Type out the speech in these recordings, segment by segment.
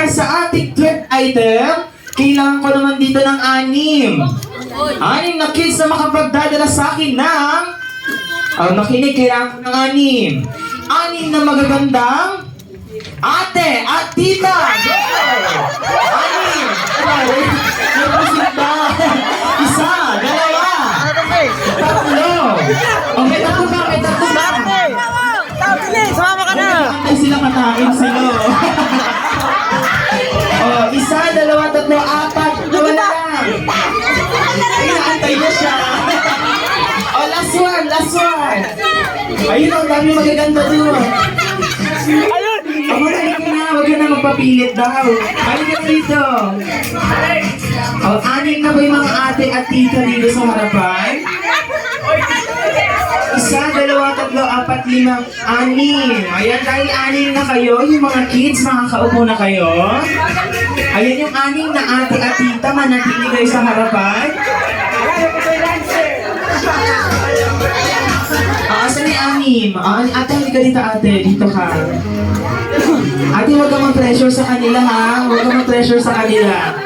para sa ating third item, kailangan ko naman dito ng anim. Anim na kids na makapagdadala sa akin ng... Oh, makinig, kailangan ko ng anim. Anim na magagandang ate at tita. Go! Anim. Ay, ba? Ayun, ang dami magaganda doon. Ayun! Oh, marami ka na, huwag ka na magpapilit daw. Halika na dito. Oh, anim na ba yung mga ate at tita dito sa harapan? Isa, dalawa, tatlo, apat, lima, anim. Ayan, dahil anim na kayo, yung mga kids, makakaupo na kayo. Ayan yung anim na ate at tita, manatili kayo sa harapan. Ah, asan yung anim? Ah, ate, halika dito ate. Dito ka. Ate, huwag kang mag-pressure sa kanila ha. Huwag kang mag-pressure sa kanila.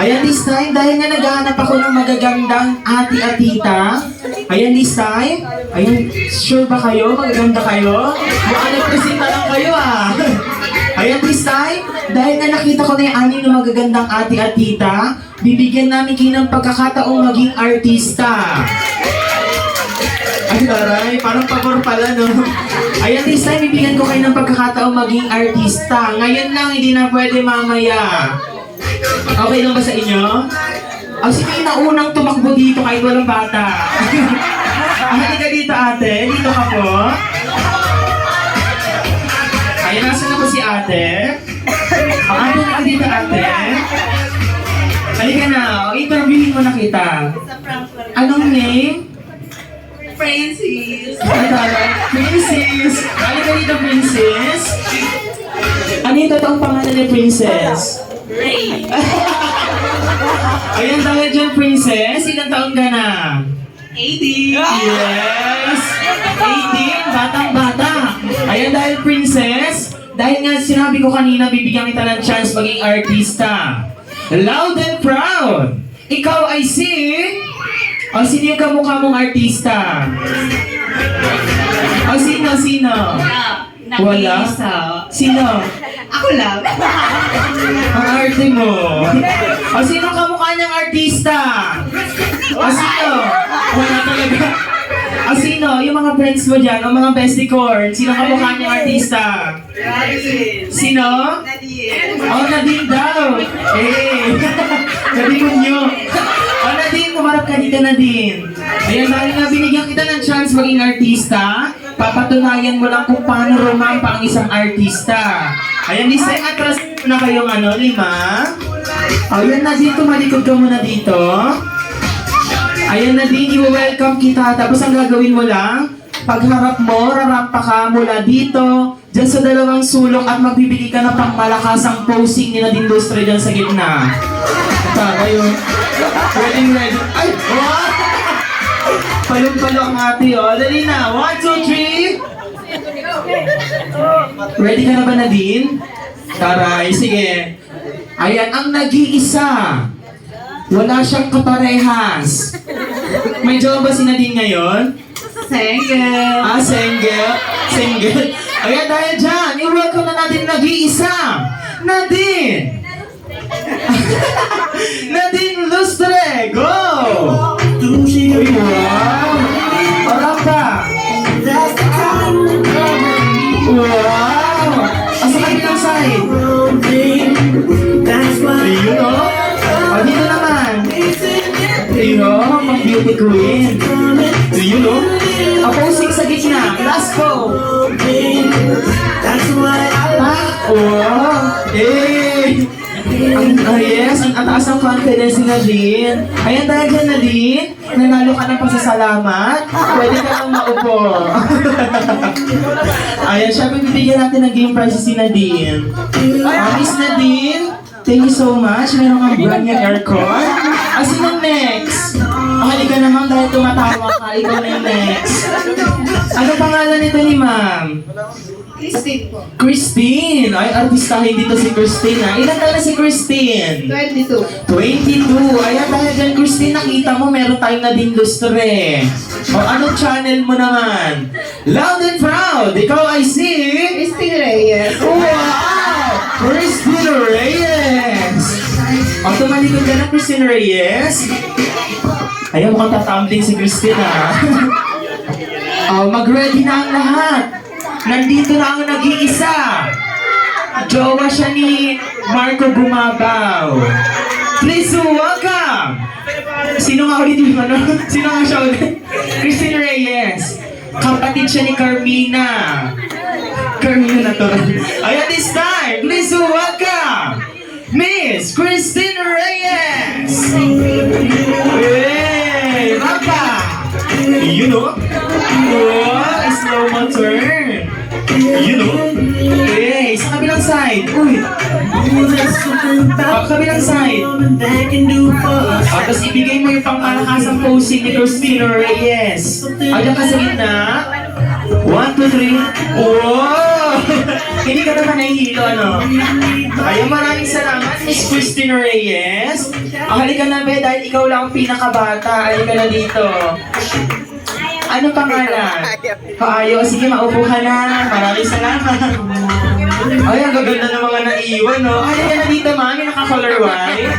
Ayan, this time, dahil nga naghahanap ako ng magagandang ate at tita. Ayan, this time. Ayan, sure ba kayo? Magaganda kayo? Baka nagpresenta lang kayo ah. Ayan, this time, dahil nga nakita ko na yung anim na magagandang ate at tita, bibigyan namin kayo ng pagkakataong maging artista. Ay, taray, parang pabor pala, no? Ayan, this time, bibigyan ko kayo ng pagkakataong maging artista. Ngayon lang, hindi na pwede mamaya. Okay lang ba sa inyo? Sino yung naunang tumakbo dito kahit walang bata? ah, halika dito, ate. Dito ka po. Ayan, nasa na po si ate? Ang ate na dito, ate. Halika na, o, interviewin mo na kita. Anong name? Tara. Princess! Halika dito, Princess! Ano yung totoong pangalan ni Princess? Ray. Ayan, dahil dyan, Princess. Ilang taon ka na? 80. Yes! 18, batang-bata. Ayan, dahil Princess, dahil nga sinabi ko kanina, bibigyan kita ng chance maging artista. Loud and proud! Ikaw ay si... O, sino yung kamukha mong artista? O, sino, sino? Na, Wala? nag-iisa. Sino? Ako lang. Ang arte mo. O, sino kamukha niyang artista? O, sino? Wala talaga. O, sino? Yung mga friends mo dyan, o mga bestie cord, sino kamukha niyang artista? Nadine. Sino? Nadine. Oh, Nadine daw. Eh, nyo. Oh, Nadine, kumarap ka dito, Nadine. Ayan, dahil nga binigyan kita ng chance maging artista, papatunayan mo lang kung paano rumampa ang isang artista. Ayan, time, atras na kayong ano, lima. Oh, yan, Nadine, tumalikod ka muna dito. Ayan, Nadine, i-welcome kita. Tapos ang gagawin mo lang, pagharap mo, rarampa ka mula dito, dyan sa dalawang sulok at magbibigay ka ng pangmalakasang posing ni Nadine Lustre dyan sa gitna. Ito, ayun. Ready, ready. Ay! Wow! Palong-palo ang ate, oh. Dali na. One, two, three. Ready ka na ba, Nadine? Taray, sige. Ayan, ang nag-iisa. Wala siyang kaparehas. May jowa ba si Nadine ngayon? Single. Ah, single. Single. Ayan, dahil dyan, i-welcome na natin nag-iisa. Nadine! Nadine Lustre, go! Wow! Parang pa. Wow! Asa kabilang side? Ayun, oh. O, dito naman. Ayun, oh, pang beauty queen. Ayun, oh. O, posing sa gitna. Last go. Ah, wow. Eh. Ah, yes, ang ataas ng confidence ni Nadine. Ayan dahil dyan, Nadine, nanalo ka ng pasasalamat. Pwede ka nang maupo. Ayan, syempre bibigyan natin ng game prizes si Nadine. Ah, Miss Nadine, thank you so much. Meron kang brand new aircon. Ah, sino next? Ah, halika naman dahil tumatawa ka. Ikaw na yung next. Ano pangalan nito ni ma'am? Christine po. Christine! Ay, artistahin dito si Christine ha. Ilan taon na si Christine? 22. 22. Ayan, dahil dyan, Christine, nakita mo, meron tayong nading lustre. O, anong channel mo naman? Loud and proud! Ikaw ay si... Christine Reyes. Wow! Christine Reyes! O, tumalikod ka na, Christine Reyes. Ayan, mukhang tatambling si Christine, ha? o, mag-ready na ang lahat. Nandito na ang nag-iisa. Jowa siya ni Marco Bumabaw. Please welcome! Sino nga ulit yung ano? Sino nga siya ulit? Christine Reyes. Kapatid siya ni Carmina. Carmina na to. Ayan this time, please welcome Miss Christine Reyes! You know? Hey! Sa kabilang side! Uy! Ah, kabilang side! Tapos ibigay mo yung pangmalakasang posing ni Christina Reyes. Ayan ka sa gitna. One, two, three. Wow! Hindi ka naman nahihilo, ano? Ayun, maraming salamat, Miss Christina Reyes. Ah, halika na, be, dahil ikaw lang ang pinakabata. Halika na dito. Ano pangalan? Paayo, sige, maupo ka na. Maraming salamat. Ay, ang gaganda ng mga naiwan, no? Halika na dito, mami, naka-color white.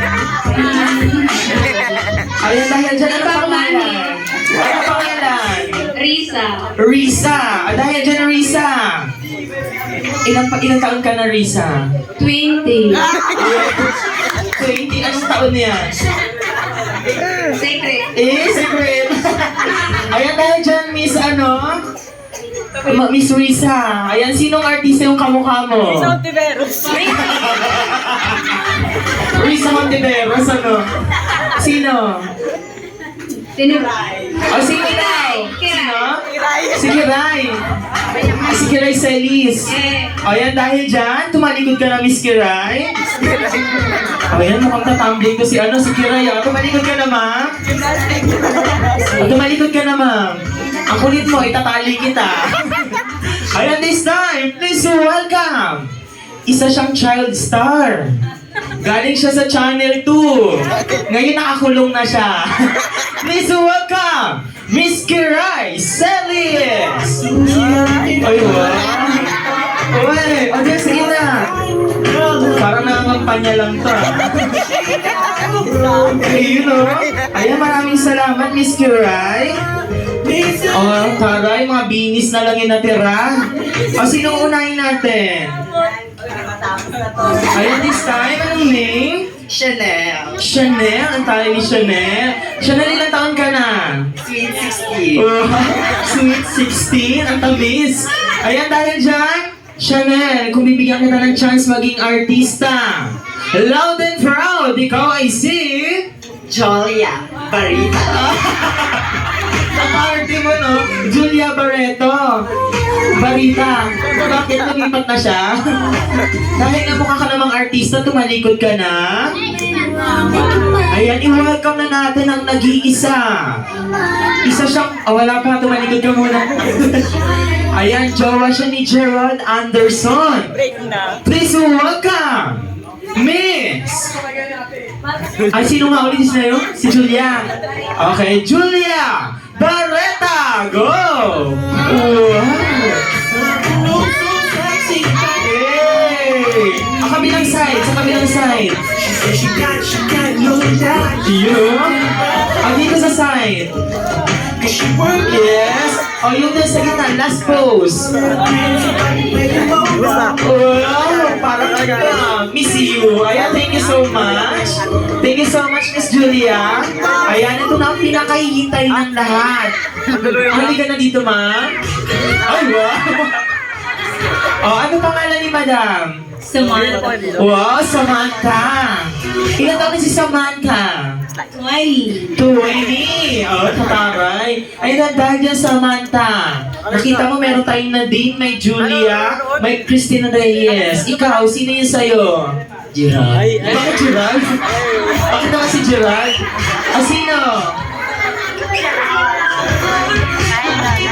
Ayan, dahil dyan, ano pangalan? Ano pangalan? Risa. Risa! Ah, Dahil dyan, Risa! Ilang, ilang taon ka na, Risa? 20. 20, anong taon niya? Secret. Eh, secret! Ma- Miss Risa. Ayan, sinong artista yung kamukha mo? Tiveros. Risa Montiveros, ano? Sino? Sino? O, sige daw! Sino? Si Kiray. Si Kiray Celis. Eh. Ayan, dahil dyan, tumalikod ka na, Miss Kiray. Ayan, mukhang tatambling ko si ano, si Kiray. ah. Tumalikod ka na, ma'am. O, tumalikod ka na, ma'am. Ang kulit mo, itatali kita. Ayan, this time, please welcome. Isa siyang child star. Galing siya sa Channel 2. Ngayon nakakulong na siya. Please welcome, Miss Kiray Celis! Ay, wow! Uy, o dyan, sige na. Parang nangangampanya lang to. ah. Ayun o. Ayan, maraming salamat, Miss Kiray. Oh, taray, mga binis na lang yung natira. O, sino unahin natin? Ayan, this time, anong name? Chanel. Chanel, ang tayo ni Chanel. Chanel, ilang taon ka na? Sweet 16. Oh, sweet 16, ang tamis. Ayan, dahil dyan, Chanel, kung bibigyan kita ng chance maging artista. Loud and proud, ikaw ay si... Jolia. Barita. Kaparte mo, no? Julia Barreto. Barita. Bakit lumipat na siya? Dahil nga mukha ka namang artista, tumalikod ka na. Ayan, i-welcome na natin ang nag-iisa. Isa siyang... Oh, wala pa, tumalikod ka muna. Ayan, jowa siya ni Gerald Anderson. Please welcome, Miss! Ay, sino nga ulit na yun? Si Julia. Okay, Julia You? Oh, dito sa side. Yes. Oh, yung dun sa gitna, last pose. Wow, parang ano, miss you. Ayan, thank you so much. Thank you so much, Miss Julia. Ayan, ito na ang pinakahihintay ng lahat. Halika na dito, ma'am. Ay, wow. Oh, ano pangalan ni Madam? Samantha. Wow, Samantha. Ilan taon na si Samantha? 20. 20! Oh, tataray. Ayun na, dahil dyan, Samantha. Nakita mo, meron tayong Nadine, may Julia, may Christina Reyes. Ikaw, sino yun sa'yo? Gerald. Bakit Gerald? Bakit naman si Gerald? Ah, sino?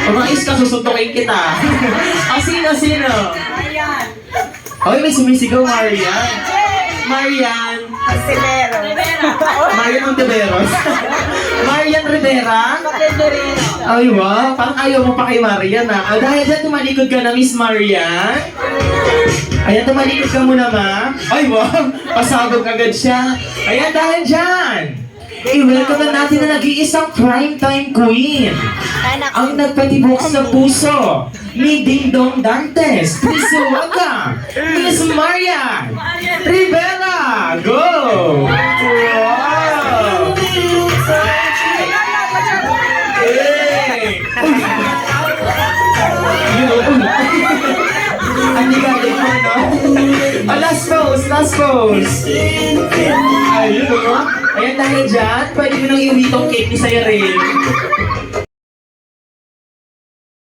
Umayos ka, susuntukin kita. ah, sino, sino? Hoy, may sumisigaw, Marian. Marian. Pastelero. Marian Monteveros. Marian Rivera. Ay, wow. Parang ayaw mo pa kay Marian, ah. Ah, dahil dyan, tumalikod ka na, Miss Marian. Ayan, tumalikod ka muna, ma. Ay, wow. Pasabog agad siya. Ayan, dahil dyan. I-welcome na natin na nag-iisang primetime queen. Ang nagpatibok sa puso ni Ding Dong Dantes, Prisuwaga, Miss Marian Rivera. Go! Wow! Hey! Yun, oh. Ang ligalig mo, no? Ah, last pose, last pose. Dahil dyan, pwede mo nang iuwi tong cake ni Saya rin.